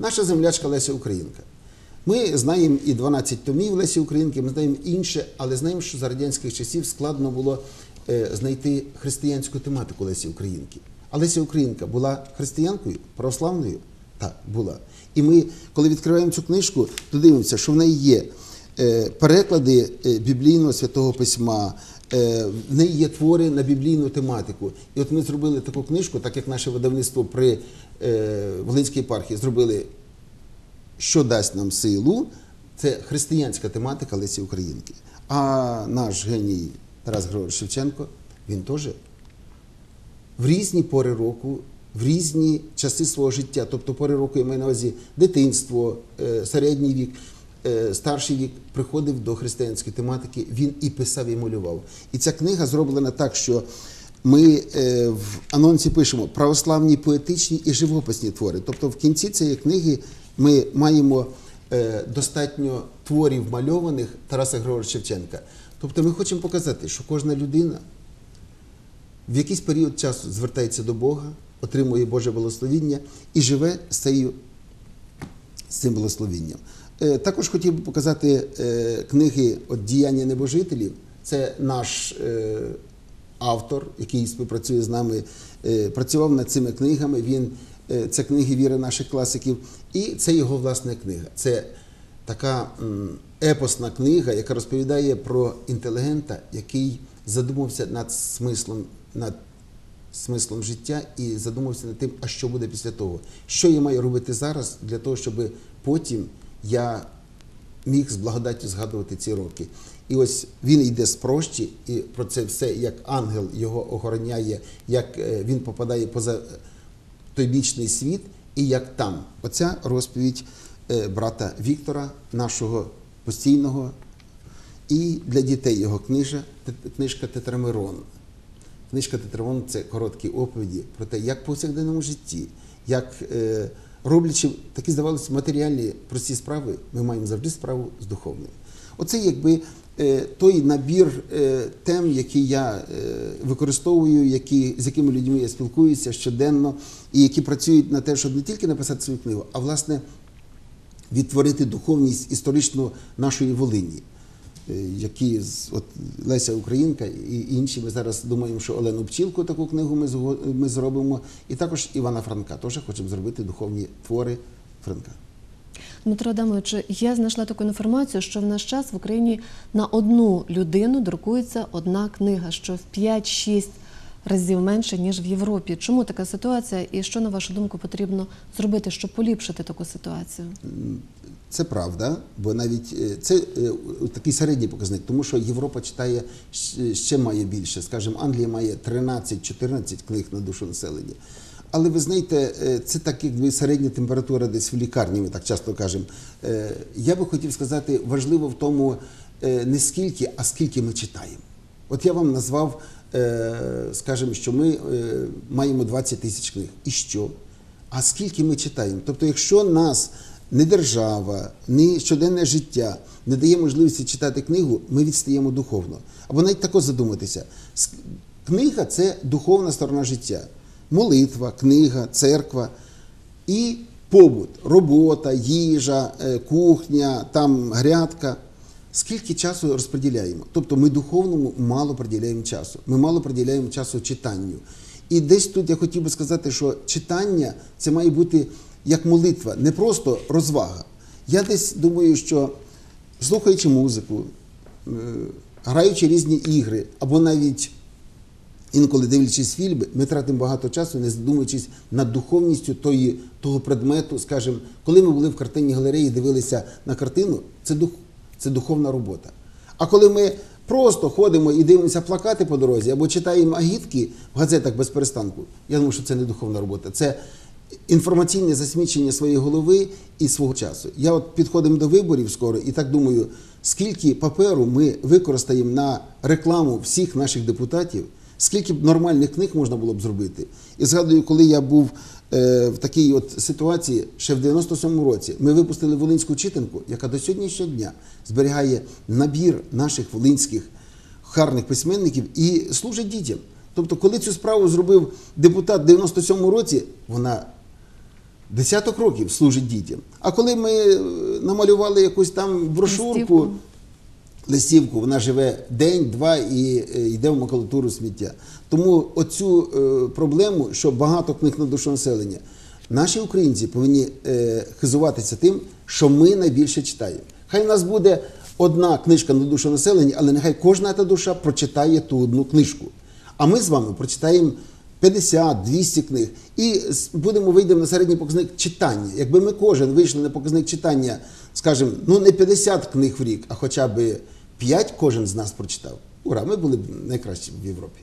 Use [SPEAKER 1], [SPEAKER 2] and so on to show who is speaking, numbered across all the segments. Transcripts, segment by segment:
[SPEAKER 1] Наша землячка Леся Українка. Ми знаємо і 12 томів Лесі Українки, ми знаємо інше, але знаємо, що за радянських часів складно було е, знайти християнську тематику Лесі Українки. А Леся Українка була християнкою, православною? Так, була. І ми, коли відкриваємо цю книжку, то дивимося, що в неї є е, переклади е, біблійного святого письма, в неї є твори на біблійну тематику. І от ми зробили таку книжку, так як наше видавництво при Волинській єпархії зробили що дасть нам силу, це християнська тематика Лесі Українки. А наш геній Тарас Григорович Шевченко, він теж в різні пори року, в різні часи свого життя, тобто пори року я маю на увазі дитинство, е, середній вік, е, старший вік, приходив до християнської тематики, він і писав, і малював. І ця книга зроблена так, що ми е, в анонсі пишемо православні поетичні і живописні твори. Тобто в кінці цієї книги ми маємо е, достатньо творів мальованих Тараса Григоровича Шевченка. Тобто ми хочемо показати, що кожна людина в якийсь період часу звертається до Бога, отримує Боже благословіння і живе з цим благословінням. Е, Також хотів би показати книги діяння небожителів. Це наш автор, який співпрацює з нами, е, працював над цими книгами. Він е, це книги віри наших класиків, і це його власна книга. Це така епосна книга, яка розповідає про інтелігента, який задумався над смислом, над смислом життя і задумався над тим, а що буде після того. Що я маю робити зараз для того, щоб потім я міг з благодаттю згадувати ці роки. І ось він йде з прощі, і про це все, як ангел його охороняє, як е, він попадає поза той бічний світ, і як там. Оця розповідь е, брата Віктора, нашого постійного, і для дітей його книжа, книжка Тетрамирон. Книжка Тетрамон це короткі оповіді про те, як повсякденному житті, як е, роблячи такі, здавалося, матеріальні прості справи, ми маємо завжди справу з духовним. Оце якби е, той набір е, тем, які я е, використовую, які, з якими людьми я спілкуюся щоденно, і які працюють на те, щоб не тільки написати свою книгу, а власне відтворити духовність історичну нашої Волині. е, Які от Леся Українка і інші. Ми зараз думаємо, що Олену Пчілку таку книгу ми ми зробимо. І також Івана Франка. Теж хочемо зробити духовні твори Франка.
[SPEAKER 2] Дмитро Адамович, я знайшла таку інформацію, що в наш час в Україні на одну людину друкується одна книга, що в 5-6 разів менше, ніж в Європі. Чому така ситуація і що, на вашу думку, потрібно зробити, щоб поліпшити таку ситуацію?
[SPEAKER 1] Це правда, бо навіть е, це е, такий середній показник, тому що Європа читає ще має більше. Скажімо, Англія має 13-14 книг на душу населення. Але ви знаєте, е, це так, якби середня температура десь в лікарні, ми так часто кажемо. Е, Я би хотів сказати, важливо в тому е, не скільки, а скільки ми читаємо. От я вам назвав, скажімо, що ми маємо 20 тисяч книг. І що? А скільки ми читаємо? Тобто, якщо нас не держава, не щоденне життя не дає можливості читати книгу, ми відстаємо духовно. Або навіть тако задуматися. Книга це духовна сторона життя. Молитва, книга, церква і побут, робота, їжа, е, кухня, там грядка. Скільки часу розподіляємо? Тобто ми духовному мало приділяємо часу. Ми мало приділяємо часу читанню. І десь тут я хотів би сказати, що читання це має бути як молитва, не просто розвага. Я десь думаю, що слухаючи музику, е, граючи різні ігри, або навіть інколи дивлячись фільми, ми тратимо багато часу, не задумуючись над духовністю тої, того предмету. Скажімо, коли ми були в картинній галереї, дивилися на картину, це, дух, це духовна робота. А коли ми просто ходимо і дивимося плакати по дорозі або читаємо агітки в газетах без перестанку, я думаю, що це не духовна робота. Це інформаційне засмічення своєї голови і свого часу. Я от підходимо до виборів скоро і так думаю, скільки паперу ми використаємо на рекламу всіх наших депутатів, скільки б нормальних книг можна було б зробити. І згадую, коли я був е, в такій от ситуації, ще в 97-му році, ми випустили волинську читанку, яка до сьогоднішнього дня зберігає набір наших волинських гарних письменників і служить дітям. Тобто, коли цю справу зробив депутат в 97-му році, вона десяток років служить дітям. А коли ми е, намалювали якусь там брошурку,
[SPEAKER 2] Листівку.
[SPEAKER 1] вона живе день, два і е, йде в макулатуру сміття. Тому оцю е, проблему, що багато книг на душу населення, наші українці повинні е, хизуватися тим, що ми найбільше читаємо. Хай у нас буде одна книжка на душу населення, але нехай кожна та душа прочитає ту одну книжку. А ми з вами прочитаємо 50-200 книг і будемо вийдемо на середній показник читання. Якби ми кожен вийшли на показник читання, скажімо, ну не 50 книг в рік, а хоча б 5 кожен з нас прочитав. Ура, ми були б найкращі в Європі.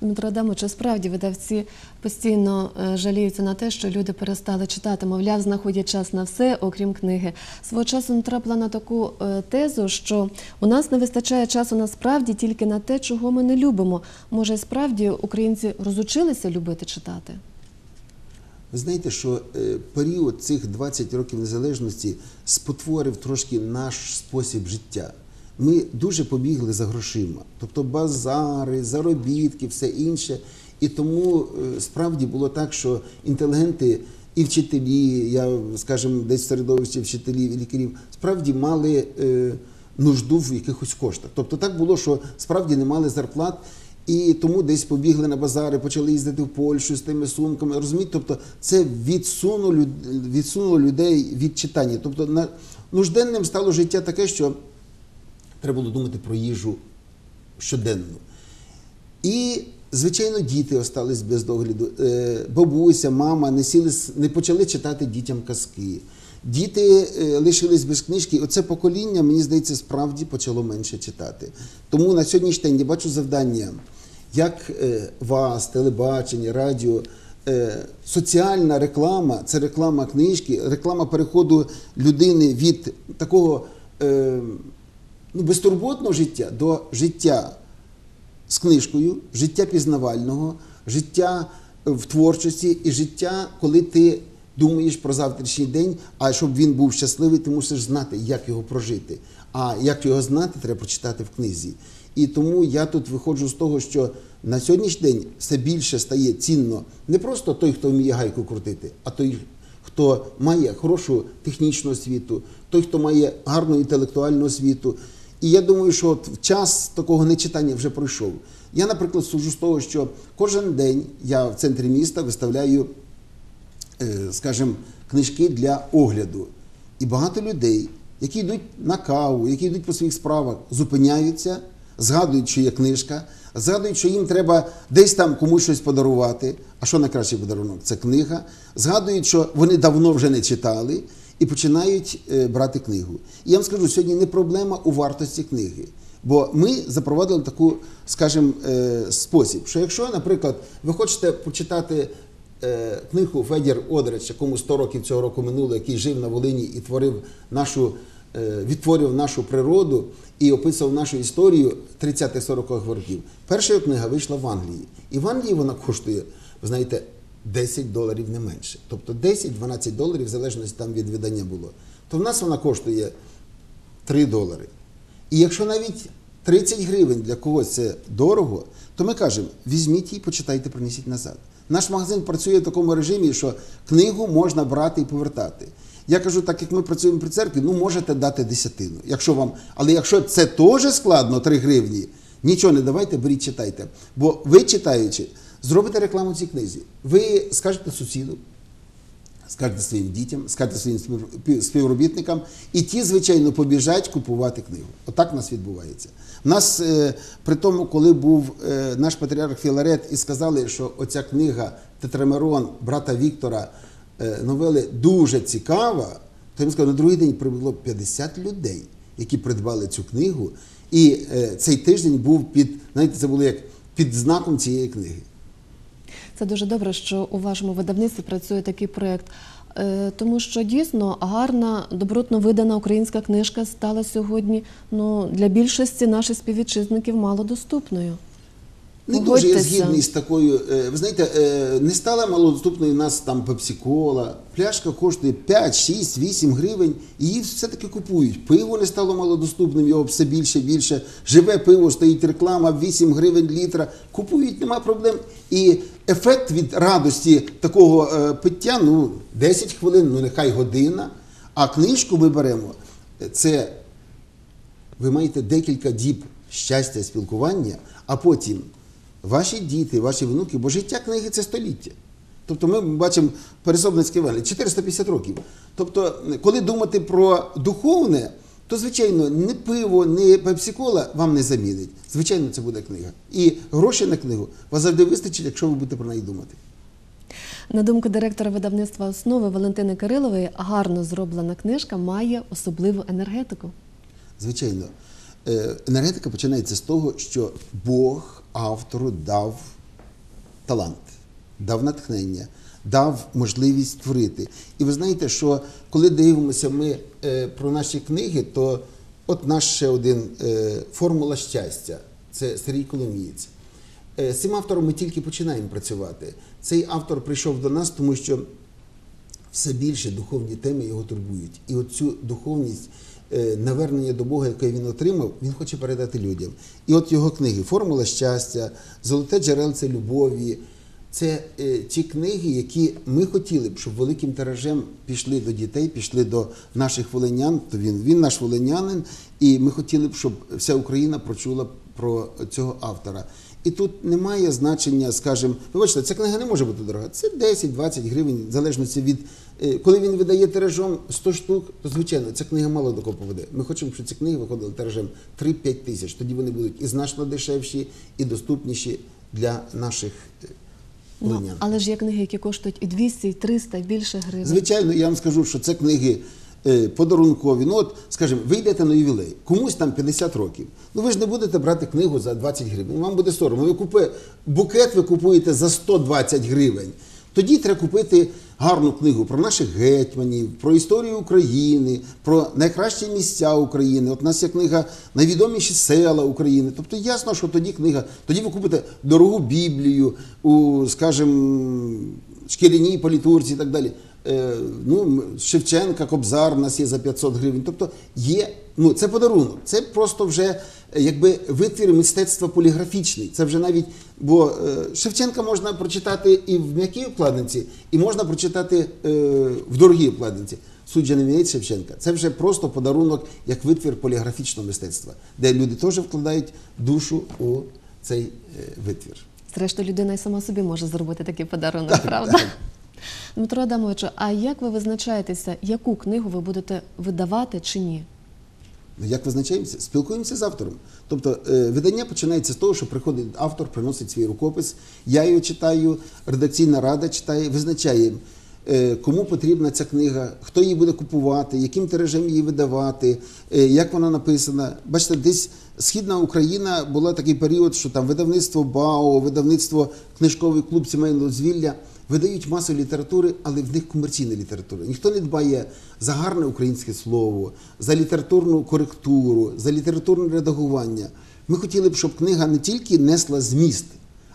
[SPEAKER 2] Дмитро Адамовичу, справді видавці постійно е, жаліються на те, що люди перестали читати, мовляв, знаходять час на все, окрім книги. Свого часу натрапила на таку е, тезу, що у нас не вистачає часу насправді тільки на те, чого ми не любимо. Може, справді українці розучилися любити читати?
[SPEAKER 1] Ви знаєте, що е, період цих 20 років незалежності спотворив трошки наш спосіб життя. Ми дуже побігли за грошима, тобто базари, заробітки, все інше. І тому е, справді було так, що інтелігенти і вчителі, я скажімо, десь в середовищі вчителів і лікарів, справді мали е, нужду в якихось коштах. Тобто так було, що справді не мали зарплат. І тому десь побігли на базари, почали їздити в Польщу з тими сумками. Розумієте, тобто це відсунуло, людей від читання. Тобто на, нужденним стало життя таке, що треба було думати про їжу щоденно. І, звичайно, діти остались без догляду. Е, Бабуся, мама не, сіли, не почали читати дітям казки. Діти е, лишились без книжки. Оце покоління, мені здається, справді почало менше читати. Тому на сьогоднішній день я бачу завдання, як е, вас, телебачення, радіо. Соціальна реклама це реклама книжки, реклама переходу людини від такого ну, безтурботного життя до життя з книжкою, життя пізнавального, життя е, в творчості і життя, коли ти думаєш про завтрашній день, а щоб він був щасливий, ти мусиш знати, як його прожити. А як його знати, треба прочитати в книзі. І тому я тут виходжу з того, що на сьогоднішній день все більше стає цінно не просто той, хто вміє гайку крутити, а той, хто має хорошу технічну освіту, той, хто має гарну інтелектуальну освіту. І я думаю, що от час такого нечитання вже пройшов. Я, наприклад, суджу з того, що кожен день я в центрі міста виставляю, е, скажімо, книжки для огляду. І багато людей, які йдуть на каву, які йдуть по своїх справах, зупиняються, згадують, що є книжка, згадують, що їм треба десь там комусь щось подарувати. А що найкращий подарунок? Це книга. Згадують, що вони давно вже не читали і починають е, брати книгу. І я вам скажу, сьогодні не проблема у вартості книги. Бо ми запровадили таку, скажімо, е, спосіб, що якщо, наприклад, ви хочете почитати е, книгу Федір Одрич, якому 100 років цього року минуло, який жив на Волині і творив нашу, відтворював нашу природу і описував нашу історію 30-40-х років. Перша книга вийшла в Англії. І в Англії вона коштує, ви знаєте, 10 доларів не менше. Тобто 10-12 доларів, в залежності там від видання було. То в нас вона коштує 3 долари. І якщо навіть 30 гривень для когось це дорого, то ми кажемо: візьміть її, почитайте, принесіть назад. Наш магазин працює в такому режимі, що книгу можна брати і повертати. Я кажу, так як ми працюємо при церкві, ну можете дати десятину. Якщо вам, але якщо це теж складно, 3 гривні, нічого не давайте, беріть, читайте. Бо ви читаючи, зробите рекламу цій книзі. Ви скажете сусіду, скажете своїм дітям, скажете своїм спів- співробітникам, і ті, звичайно, побіжать купувати книгу. Отак у нас відбувається. У нас е, при тому, коли був е, наш патріарх Філарет, і сказали, що оця книга Тетрамерон брата Віктора е, новели дуже цікава, то їм сказали, на другий день прибуло 50 людей, які придбали цю книгу. І цей тиждень був під, знаєте, це було як під знаком цієї книги.
[SPEAKER 2] Це дуже добре, що у вашому видавництві працює такий проєкт. Е, Тому що дійсно гарна, добротно видана українська книжка стала сьогодні ну, для більшості наших співвітчизників малодоступною.
[SPEAKER 1] Не дуже я згідний з такою. е, Ви знаєте, е, не стала малодоступною у нас там пепсі-кола. Пляшка коштує 5, 6, 8 гривень, і її все-таки купують. Пиво не стало малодоступним, його все більше більше. Живе пиво, стоїть реклама, 8 гривень літра. Купують, нема проблем. І ефект від радості такого е, пиття, ну, 10 хвилин, ну нехай година. А книжку ми беремо. Це ви маєте декілька діб щастя, спілкування, а потім ваші діти, ваші внуки, бо життя книги це століття. Тобто ми бачимо пересобницький вигляд 450 років. Тобто, коли думати про духовне, то звичайно не пиво, не пепсикола вам не замінить. Звичайно, це буде книга. І грошей на книгу вас завжди вистачить, якщо ви будете про неї думати.
[SPEAKER 2] На думку директора видавництва основи Валентини Кирилової, гарно зроблена книжка має особливу енергетику.
[SPEAKER 1] Звичайно, Е, енергетика починається з того, що Бог автору дав талант, дав натхнення, дав можливість творити. І ви знаєте, що коли дивимося ми е, про наші книги, то от наш ще один е, формула щастя це Сергій Коломієць. Е, З цим автором ми тільки починаємо працювати. Цей автор прийшов до нас, тому що все більше духовні теми його турбують. І оцю духовність, навернення до Бога, яке він отримав, він хоче передати людям. І от його книги Формула щастя, Золоте джерелце любові. Це е, ті книги, які ми хотіли б, щоб великим тиражем пішли до дітей, пішли до наших волинян. То він, він наш волинянин, і ми хотіли б, щоб вся Україна прочула про цього автора. І тут немає значення, скажімо, ви бачите, ця книга не може бути дорога. Це 10-20 гривень, в залежності від. Е, Коли він видає тиражом 100 штук, то звичайно ця книга мало до кого поведе. Ми хочемо, щоб ці книги виходили тиражем 3-5 тисяч. Тоді вони будуть і значно дешевші, і доступніші для наших е,
[SPEAKER 2] Ну, але ж є книги, які коштують і 200, і 300, і більше гривень.
[SPEAKER 1] Звичайно, я вам скажу, що це книги е, подарункові. Ну, от, скажімо, ви йдете на ювілей, комусь там 50 років. Ну ви ж не будете брати книгу за 20 гривень. Вам буде соромно. Ви купує, букет ви купуєте за 120 гривень. Тоді треба купити гарну книгу про наших гетьманів, про історію України, про найкращі місця України. От у нас є книга Найвідоміші села України. Тобто ясно, що тоді книга, тоді ви купите дорогу Біблію у, скажімо, шкіряній політурці і так далі. Е, ну, Шевченка, Кобзар у нас є за 500 гривень. Тобто є, ну це подарунок. Це просто вже якби витвір мистецтва поліграфічний. Це вже навіть, бо е, Шевченка можна прочитати і в м'якій вкладинці, і можна прочитати е, в дорогій же не міняється Шевченка. Це вже просто подарунок як витвір поліграфічного мистецтва, де люди теж вкладають душу у цей е, витвір.
[SPEAKER 2] Зрештою, людина і сама собі може зробити такий подарунок, правда? Дмитро Адамовичу, а як ви визначаєтеся, яку книгу ви будете видавати чи ні?
[SPEAKER 1] Ну, як визначаємося? Спілкуємося з автором. Тобто е, видання починається з того, що приходить автор, приносить свій рукопис, я його читаю, редакційна рада читає, визначає, е, кому потрібна ця книга, хто її буде купувати, яким тиражем її видавати, е, як вона написана. Бачите, десь Східна Україна була такий період, що там видавництво БАО, видавництво книжковий клуб сімейного дозвілля видають масу літератури, але в них комерційна література. Ніхто не дбає за гарне українське слово, за літературну коректуру, за літературне редагування. Ми хотіли б, щоб книга не тільки несла зміст,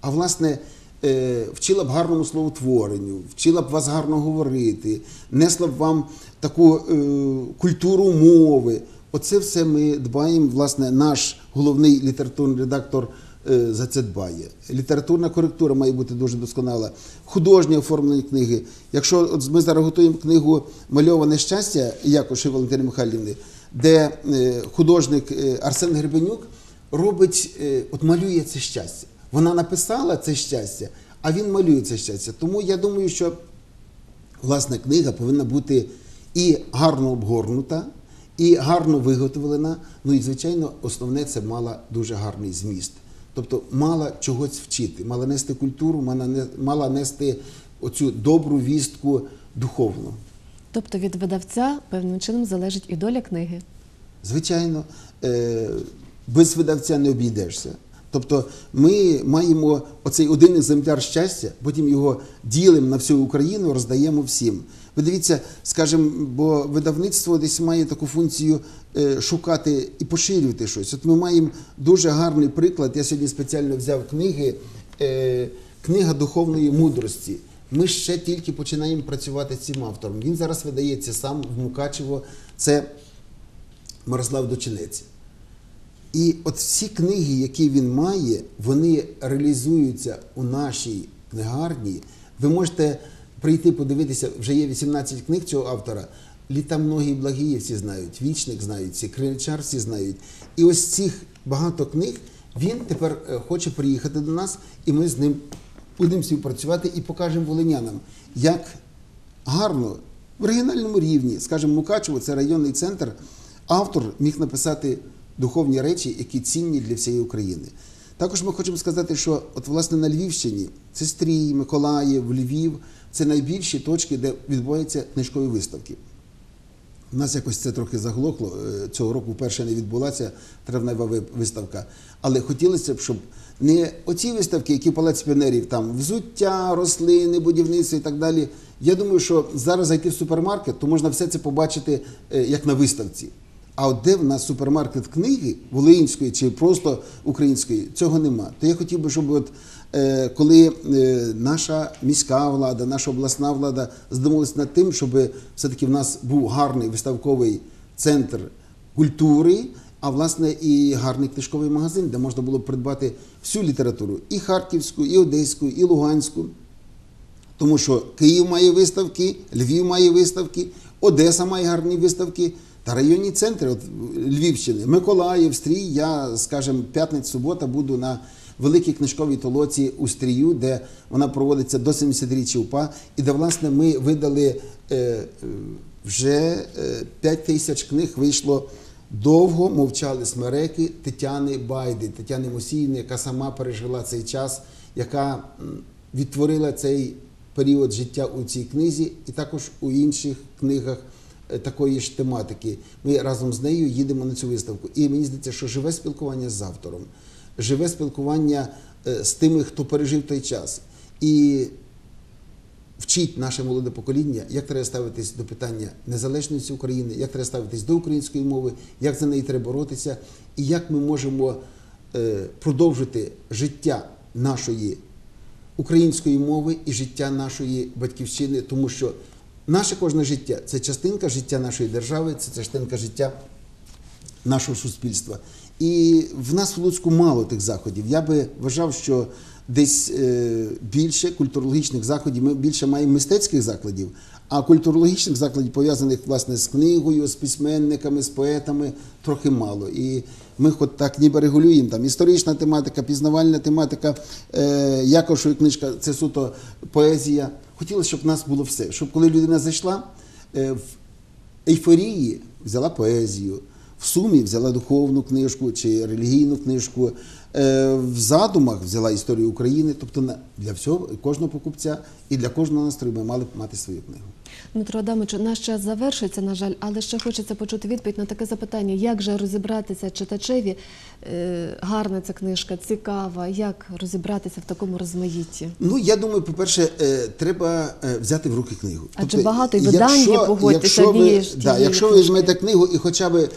[SPEAKER 1] а власне е, вчила б гарному словотворенню, вчила б вас гарно говорити, несла б вам таку е, культуру мови. Оце все ми дбаємо. Власне, наш головний літературний редактор за це дбає. Літературна коректура має бути дуже досконала. Художнє оформлення книги. Якщо от ми зараз готуємо книгу Мальоване щастя Якоші Валентини Михайлівни, де е, художник е, Арсен Гребенюк робить, е, от малює це щастя. Вона написала це щастя, а він малює це щастя. Тому я думаю, що власне книга повинна бути і гарно обгорнута, і гарно виготовлена. Ну і звичайно, основне це мала дуже гарний зміст. Тобто мала чогось вчити, мала нести культуру, мала нести оцю добру вістку духовну.
[SPEAKER 2] Тобто від видавця певним чином залежить і доля книги.
[SPEAKER 1] Звичайно, е, без видавця не обійдешся. Тобто ми маємо оцей один екземпляр щастя, потім його ділимо на всю Україну, роздаємо всім. Ви дивіться, скажімо, бо видавництво десь має таку функцію шукати і поширювати щось. От ми маємо дуже гарний приклад. Я сьогодні спеціально взяв книги, е, книга духовної мудрості. Ми ще тільки починаємо працювати з цим автором. Він зараз видається сам в Мукачево. Це Мирослав Дочинець. І от всі книги, які він має, вони реалізуються у нашій книгарні. Ви можете прийти подивитися, вже є 18 книг цього автора. Літа многі благії всі знають, вічник знають, всі криничар всі знають. І ось цих багато книг він тепер е, хоче приїхати до нас, і ми з ним будемо співпрацювати і покажемо волинянам, як гарно в регіональному рівні, скажімо, Мукачево, це районний центр. Автор міг написати духовні речі, які цінні для всієї України. Також ми хочемо сказати, що от власне на Львівщині це Стрій, Миколаїв, Львів це найбільші точки, де відбуваються книжкові виставки. У нас якось це трохи заглохло. Е, Цього року вперше не відбулася травнева виставка. Але хотілося б, щоб не оці виставки, які Палаці піонерів, там взуття, рослини, будівництво і так далі. Я думаю, що зараз зайти в супермаркет, то можна все це побачити е, як на виставці. А от де в нас супермаркет книги волинської чи просто української, цього нема. То я хотів би, щоб от коли е, наша міська влада, наша обласна влада задумалась над тим, щоб все-таки в нас був гарний виставковий центр культури, а власне і гарний книжковий магазин, де можна було придбати всю літературу і харківську, і одеську, і луганську. Тому що Київ має виставки, Львів має виставки, Одеса має гарні виставки. Та районні центри от, Львівщини, Миколаїв, Стрій. Я, скажімо, п'ятниця, субота буду на великій книжковій толоці у Стрію, де вона проводиться до 70-річчя УПА, і де, власне, ми видали е, е, вже е, 5 тисяч книг вийшло. Довго мовчали смереки Тетяни Байди, Тетяни Мосійни, яка сама пережила цей час, яка відтворила цей період життя у цій книзі, і також у інших книгах е, такої ж тематики. Ми разом з нею їдемо на цю виставку. І мені здається, що живе спілкування з автором, живе спілкування е, з тими, хто пережив той час. І вчить наше молоде покоління, як треба ставитись до питання незалежності України, як треба ставитись до української мови, як за неї треба боротися, і як ми можемо е, продовжити життя нашої української мови і життя нашої батьківщини, тому що наше кожне життя це частинка життя нашої держави, це частинка життя нашого суспільства. І в нас в Луцьку мало тих заходів. Я би вважав, що десь е, більше культурологічних заходів, ми більше маємо мистецьких закладів, а культурологічних закладів, пов'язаних власне з книгою, з письменниками, з поетами, трохи мало. І ми хоч так ніби регулюємо там історична тематика, пізнавальна тематика, е, Яковшої книжка це суто поезія. Хотілося, щоб в нас було все. Щоб коли людина зайшла е, в ейфорії, взяла поезію, в сумі взяла духовну книжку чи релігійну книжку, е, в задумах взяла історію України. Тобто для всього кожного покупця і для кожного настрою ми мали б мати свою книгу.
[SPEAKER 2] Дмитро Адамовичу, наш час завершується, на жаль, але ще хочеться почути відповідь на таке запитання: як же розібратися читачеві? Е, гарна ця книжка, цікава, як розібратися в такому розмаїтті?
[SPEAKER 1] Ну, я думаю, по-перше, е, треба е, взяти в руки книгу. Тобто,
[SPEAKER 2] Адже багато і видань є, погодьтеся,
[SPEAKER 1] якщо ви, да, якщо ви візьмете книгу і хоча б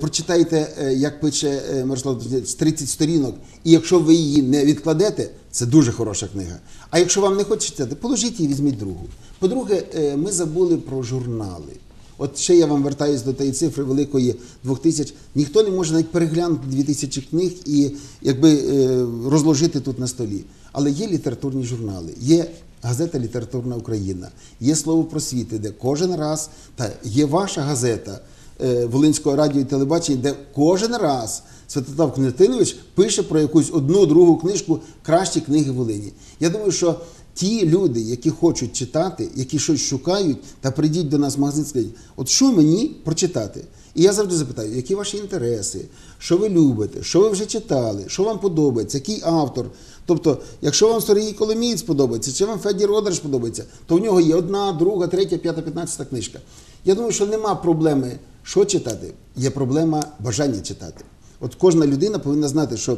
[SPEAKER 1] прочитаєте, як пише Мирослав Дмитрович, 30 сторінок, і якщо ви її не відкладете, це дуже хороша книга. А якщо вам не хочеться читати, положіть її, візьміть другу. По-друге, е, ми забули про журнали. От ще я вам вертаюсь до тієї цифри великої двох тисяч. Ніхто не може навіть переглянути дві тисячі книг і якби е, розложити тут на столі. Але є літературні журнали, є газета Літературна Україна, є слово просвіти, де кожен раз та є ваша газета е, Волинського радіо і телебачення, де кожен раз Святослав Княтинович пише про якусь одну другу книжку кращі книги Волині. Я думаю, що ті люди, які хочуть читати, які щось шукають, та прийдіть до нас в магазин, скажіть, от що мені прочитати? І я завжди запитаю, які ваші інтереси, що ви любите, що ви вже читали, що вам подобається, який автор. Тобто, якщо вам Сергій Коломієць подобається, чи вам Федір Одерш подобається, то в нього є одна, друга, третя, п'ята, п'ятнадцята книжка. Я думаю, що нема проблеми, що читати, є проблема бажання читати. От кожна людина повинна знати, що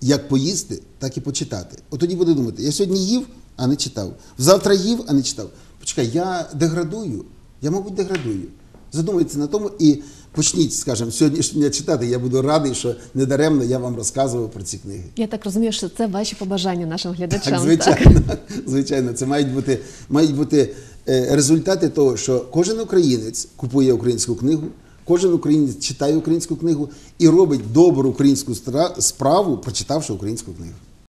[SPEAKER 1] як поїсти, так і почитати. От тоді буде думати, я сьогодні їв, а не читав. Завтра їв, а не читав. Почекай, я деградую, я, мабуть, деградую. Задумайтеся на тому і почніть, скажімо, сьогоднішнього дня читати. Я буду радий, що недаремно я вам розказував про ці книги.
[SPEAKER 2] Я так розумію, що це ваші побажання нашим глядачам.
[SPEAKER 1] Так, звичайно, звичайно, це мають бути, мають бути е, результати того, що кожен українець купує українську книгу, кожен українець читає українську книгу і робить добру українську справу, прочитавши українську книгу.